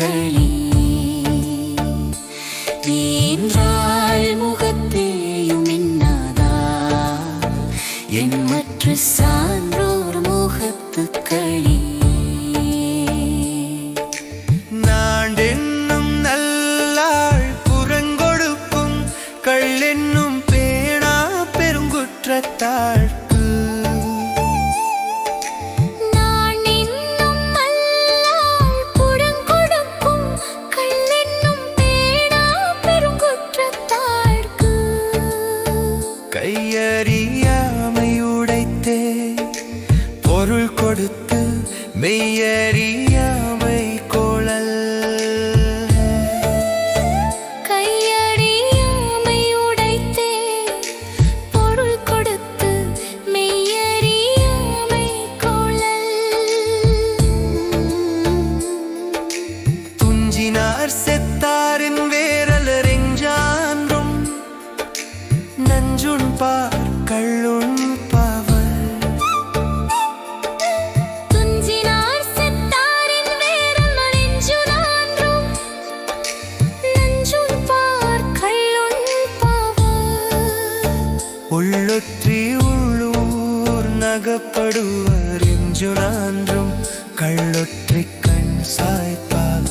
மக்களே நீன்றாள் முகத்தேயும் என்னாதா? என் மற்ற சாந்த உள்ளொற்றி உள்ளூர் நகப்படுவர் என்று நான்றும் கள்ளொற்றி கண் சாய்ப்பாக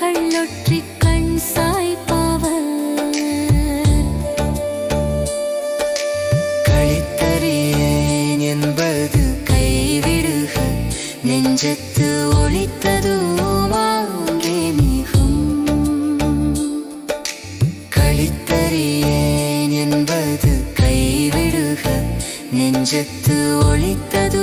கள்ளொற்றி நெஞ்சத்து ஒளித்தது ஓவாங்கே மிகும். கழித்தறியேன் என்பது கைவிடுக. நெஞ்சத்து ஒளித்தது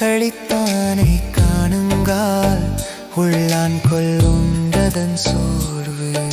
கழித்தானை காணுங்கால் உள்ளான் கொள்ளுண்டதன் சோர்வு.